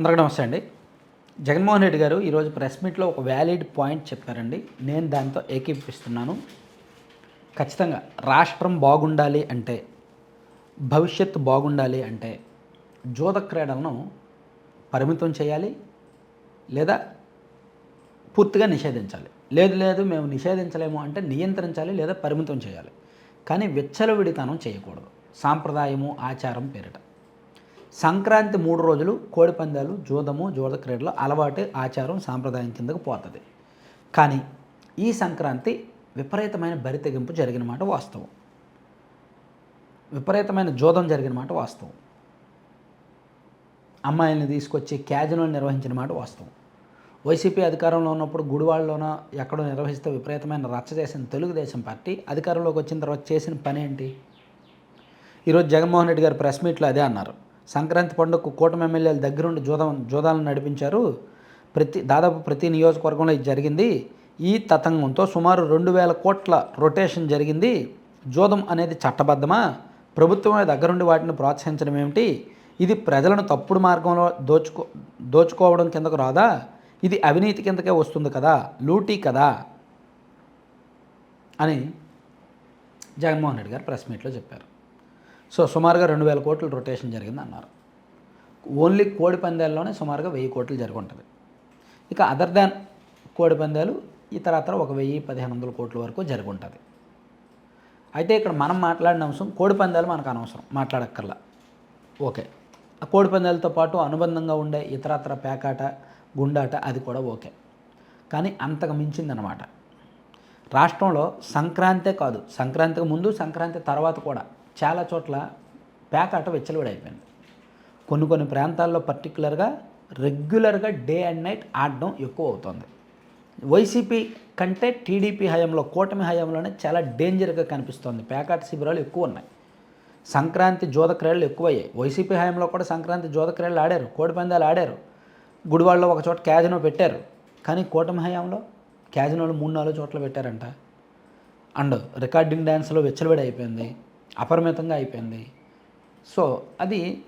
అందరికీ నమస్తే అండి. జగన్మోహన్ రెడ్డి గారు ఈరోజు ప్రెస్ మీట్లో ఒక వ్యాలిడ్ పాయింట్ చెప్పారండి. నేను దాంతో ఏకీపిస్తున్నాను ఖచ్చితంగా రాష్ట్రం బాగుండాలి అంటే భవిష్యత్తు బాగుండాలి అంటే జూద క్రీడలను పరిమితం చేయాలి లేదా పూర్తిగా నిషేధించాలి. లేదు లేదు మేము నిషేధించలేము అంటే నియంత్రించాలి లేదా పరిమితం చేయాలి. కానీ విచ్చలవిడితనం చేయకూడదు. సాంప్రదాయము ఆచారం పేరిట. సంక్రాంతి మూడు రోజులు కోడిపందాలు జూదము జూద క్రీడలు అలవాటు ఆచారం సాంప్రదాయం కిందకు పోతుంది. కానీ ఈ సంక్రాంతి విపరీతమైన బరితెగింపు జరిగిన మాట వాస్తవం. విపరీతమైన జూదం జరిగిన మాట వాస్తవం. అమ్మాయిల్ని తీసుకొచ్చి క్యాజినోలు నిర్వహించిన మాట వాస్తవం. వైసీపీ అధికారంలో ఉన్నప్పుడు గుడివాడలోన ఎక్కడో నిర్వహిస్తే విపరీతమైన రచ్చ చేసిన తెలుగుదేశం పార్టీ అధికారంలోకి వచ్చిన తర్వాత చేసిన పని ఏంటి ఈరోజు జగన్మోహన్ రెడ్డి గారు ప్రెస్ మీట్లో అదే అన్నారు. సంక్రాంతి పండుగకు కూటమి ఎమ్మెల్యేల దగ్గరుండి జూదం జూదాలను నడిపించారు. ప్రతి దాదాపు ప్రతి నియోజకవర్గంలో ఇది జరిగింది. ఈ తతంగంతో సుమారు రెండు వేల కోట్ల రొటేషన్ జరిగింది. జూదం అనేది చట్టబద్ధమా? ప్రభుత్వమే దగ్గరుండి వాటిని ప్రోత్సహించడం ఏమిటి? ఇది ప్రజలను తప్పుడు మార్గంలో దోచుకో దోచుకోవడం కిందకు రాదా? ఇది అవినీతి కిందకే వస్తుంది కదా? లూటీ కదా? అని జగన్మోహన్ రెడ్డి గారు ప్రెస్ మీట్లో చెప్పారు. సో సుమారుగా రెండు వేల కోట్లు రొటేషన్ జరిగింది అన్నారు. ఓన్లీ కోడి పందాల్లోనే సుమారుగా వెయ్యి కోట్లు జరిగి ఉంటుంది ఇక అదర్ దాన్ కోడి పందాలు ఇతరత్ర ఒక వెయ్యి పదిహేను వందల కోట్ల వరకు జరిగి ఉంటుంది అయితే ఇక్కడ మనం మాట్లాడిన అంశం కోడి పందాలు మనకు అనవసరం మాట్లాడక్కర్లా. ఓకే. ఆ కోడి పందాలతో పాటు అనుబంధంగా ఉండే ఇతరత్ర పేకాట గుండాట అది కూడా ఓకే. కానీ అంతకు మించిందనమాట రాష్ట్రంలో సంక్రాంతే కాదు సంక్రాంతికి ముందు సంక్రాంతి తర్వాత కూడా చాలా చోట్ల పేకాట అయిపోయింది కొన్ని కొన్ని ప్రాంతాల్లో పర్టికులర్గా రెగ్యులర్గా డే అండ్ నైట్ ఆడడం ఎక్కువ అవుతుంది వైసీపీ కంటే టీడీపీ హయాంలో కూటమి హయాంలోనే చాలా డేంజర్గా కనిపిస్తుంది. పేకాట శిబిరాలు ఎక్కువ ఉన్నాయి సంక్రాంతి జోద క్రీడలు ఎక్కువయ్యాయి. వైసీపీ హయాంలో కూడా సంక్రాంతి జోదక్రీడలు ఆడారు. కోడిపందాలు ఆడారు. గుడివాళ్ళలో ఒక చోట క్యాజినో పెట్టారు. కానీ కూటమి హయాంలో క్యాజినోలు మూడు నాలుగు చోట్ల పెట్టారంట. అండ్ రికార్డింగ్ డ్యాన్స్లో వెచ్చలవిడి అయిపోయింది అపరిమితంగా అయిపోయింది. సో అది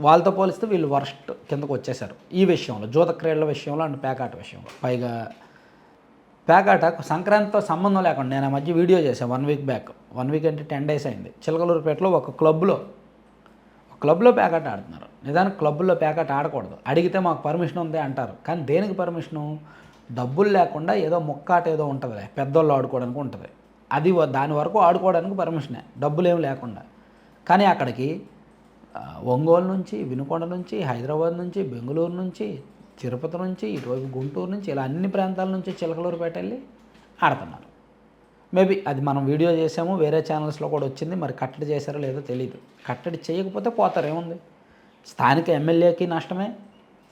వాళ్ళతో పోలిస్తే వీళ్ళు వర్స్ట్ కిందకు వచ్చేసారు ఈ విషయంలో జూత క్రీడల విషయంలో అండ్ పేకాట విషయంలో. పైగా పేకాట సంక్రాంతితో సంబంధం లేకుండా నేను ఆ మధ్య వీడియో చేశాను one week back. One week అంటే టెన్ డేస్ అయింది. చిలకలూరుపేటలో ఒక క్లబ్లో ఒక క్లబ్లో పేకాట ఆడుతున్నారు. నిజానికి క్లబ్లో పేకాట ఆడకూడదు. అడిగితే మాకు పర్మిషన్ ఉంది అంటారు. కానీ దేనికి పర్మిషను? డబ్బులు లేకుండా ఏదో ముక్కాట ఏదో ఉంటుందిలే. పెద్దోళ్ళు ఆడుకోవడానికి ఉంటుంది. అది దాని వరకు ఆడుకోవడానికి పర్మిషనే. డబ్బులు ఏం లేకుండా. కానీ అక్కడికి ఒంగోలు నుంచి వినుకొండ నుంచి హైదరాబాద్ నుంచి బెంగళూరు నుంచి తిరుపతి నుంచి ఇటువైపు గుంటూరు నుంచి ఇలా అన్ని ప్రాంతాల నుంచి చిలకలూరుపేట వెళ్ళి ఆడుతున్నారు. మేబీ అది మనం వీడియో చేసాము వేరే ఛానల్స్లో కూడా వచ్చింది మరి కట్టడి చేశారో లేదో తెలియదు కట్టడి చేయకపోతే పోతారు ఏముంది? స్థానిక ఎమ్మెల్యేకి నష్టమే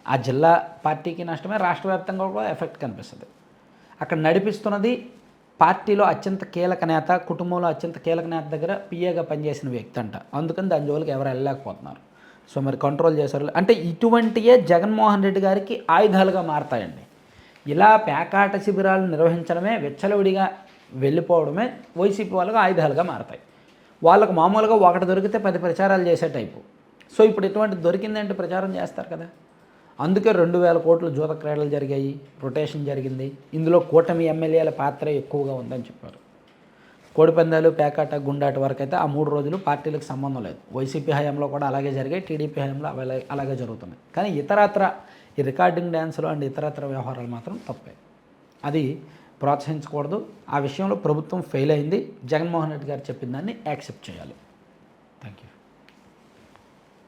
ఆ జిల్లా పార్టీకి నష్టమే రాష్ట్ర వ్యాప్తంగా కూడా ఎఫెక్ట్ కనిపిస్తుంది. అక్కడ నడిపిస్తున్నది పార్టీలో అత్యంత కీలక నేత కుటుంబంలో అత్యంత కీలక నేత దగ్గర పిఏగా పనిచేసిన వ్యక్తి అంట. అందుకని దాని జోలికి ఎవరు వెళ్ళలేకపోతున్నారు. సో మరి కంట్రోల్ చేశారు అంటే ఇటువంటియే జగన్మోహన్ రెడ్డి గారికి ఆయుధాలుగా మారతాయండి. ఇలా పేకాట శిబిరాలు నిర్వహించడమే విచ్చలవిడిగా వెళ్ళిపోవడమే వైసీపీ వాళ్ళకు ఆయుధాలుగా మారతాయి. వాళ్ళకు మామూలుగా ఒకటి దొరికితే పది ప్రచారాలు చేసే టైపు. సో ఇప్పుడు ఇటువంటి దొరికిందంటే ప్రచారం చేస్తారు కదా? అందుకే రెండు వేల కోట్లు జూత క్రీడలు జరిగాయి రొటేషన్ జరిగింది. ఇందులో కూటమి ఎమ్మెల్యేల పాత్ర ఎక్కువగా ఉందని చెప్పారు. కోడిపందాలు పేకాట గుండాట వరకు అయితే ఆ మూడు రోజులు పార్టీలకు సంబంధం లేదు. వైసీపీ హయాంలో కూడా అలాగే జరిగాయి టీడీపీ హయాంలో అవి అలాగే జరుగుతున్నాయి. కానీ ఇతరత్ర ఈ రికార్డింగ్ డ్యాన్సులు అండ్ ఇతరత్ర వ్యవహారాలు మాత్రం తప్పే. అది ప్రోత్సహించకూడదు. ఆ విషయంలో ప్రభుత్వం ఫెయిల్ అయింది. జగన్మోహన్ రెడ్డి గారు చెప్పిన దాన్ని యాక్సెప్ట్ చేయాలి. Thank you